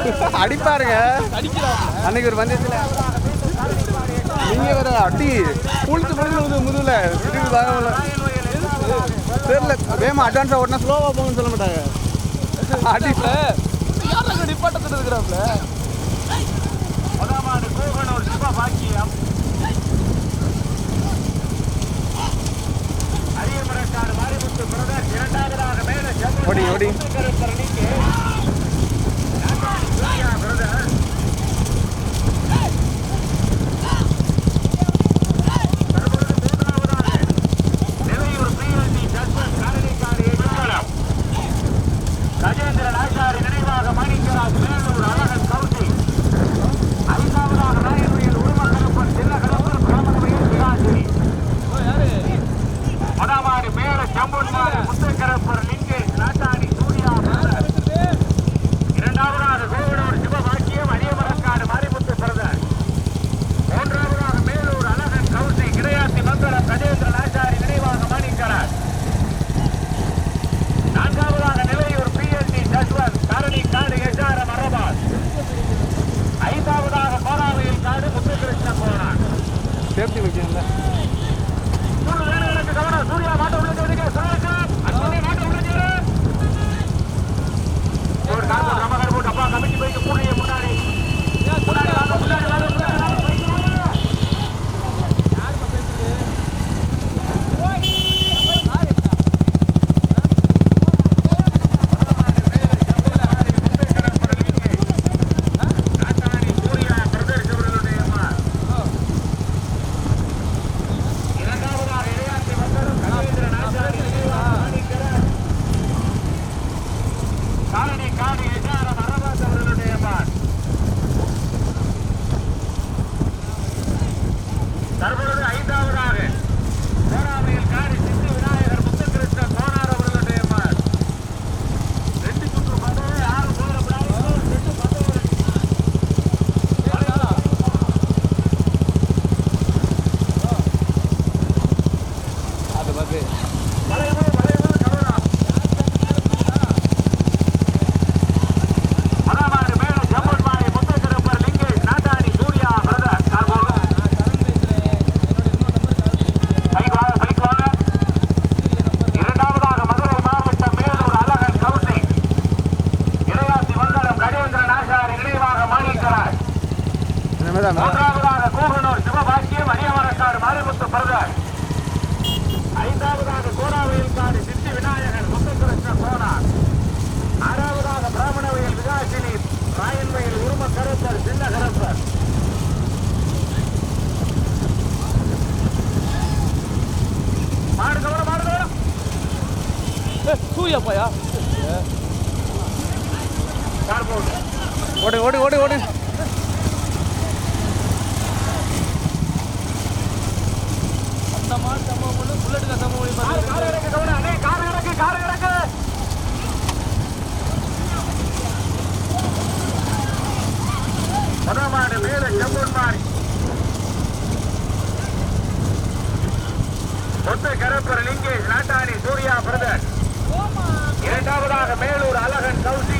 அடிப்பாருங்க. அன்னைக்கு ஒரு பந்தயத்தில். நீங்க வேற அடி புழுத்து புழுந்து முதுகுல திடீர்னு தாங்க தெரியல வேமா அட்வான்ஸாக ஓட்டினா ஸ்லோவாக போகணும்னு சொல்ல மாட்டாங்க. அடிப்பில் நிப்பாட்டத்தில் இருக்கிறாப்ல பாக்கியம் அரியமரக்காடு மாரிமுத்து பிரதர் இரண்டாவதாக மேலே ஓடி ஓடி. சேர்த்து வைக்கணும்ல அண்ணா கூகனூர் சிவபாக்கியம் அரியவரக்காடு மாரிமுத்து பிரதர். ஐந்தாவதாக கோராவயல்காடு சித்தி விநாயகர் முத்துகிருஷ்ண சோனார் ஆறாவதாக பிராமணவயல் விகாசினி ராயன்வயல் உரும கருப்பர் சின்ன கருப்பர் மாடு கவனம். மாடு கவனம் சூயப்பாயா ஓடு ஓடு ஓடு. மனோமாடு மேல செம்பொன் மாறி ஒன்று கரப்பர் லிங்கேஷ் நாட்டாணி சூர்யா பிரதர் இரண்டாவதாக மேலூர் அழகன் கௌசி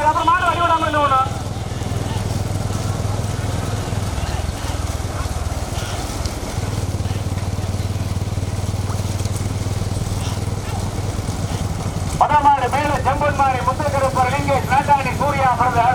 இருக்குது அப்புறம் மாடு வழி விடாமல் என்ன ஒன்று வடமாடு மேல செம்பொன் மாறி முத்துக்கருப்பர் லிங்கேஷ் நாட்டாணி சூர்யா பிறந்த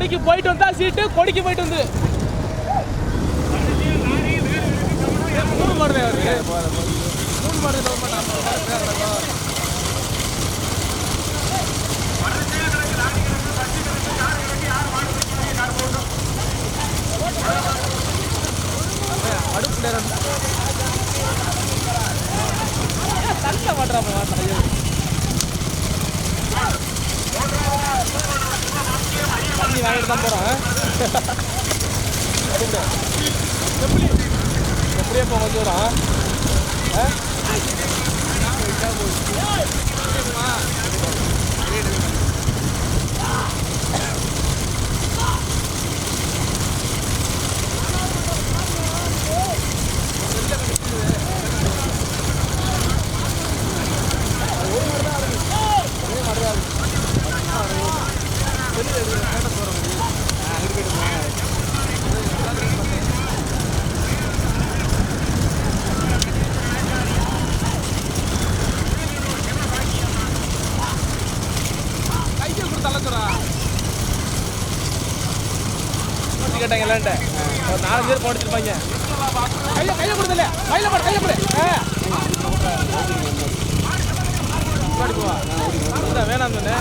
கொடிக்கு போயிட்டு வந்தா சீட்டு கொடிக்கு போயிட்டு வந்து. மூணு மாடு மூணு மாடு அடுப்பு நேரம் தள்ள மாட்டுறாங்க தண்ணி வாங்கிட்டு தான் போகிறேன் எப்படி எப்படியே போக தூரம் ஆ கேட்டாங்க இல்லைன்ட்டு ஒரு நாலஞ்சு பேர் போட்டுருப்பாங்க கையில் கையில் கொடுத்துல கையில் போடு கையில் போடு ஆ. வேணாம் தானே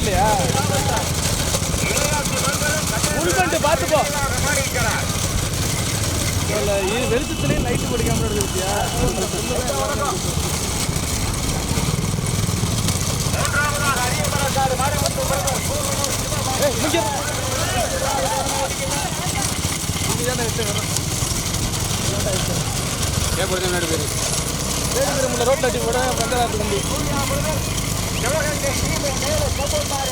இல்லையா? ஃபுல் பண்ணிட்டு பார்த்துப்போ இது வெளிச்சத்துலேயும் லைட்டு படிக்காமல் எடுத்துருக்கியா ஏன் போடுறது நடுவேறு பேர். அடி போட வந்தால் அது முடியும் மேலே சப்போர்ட்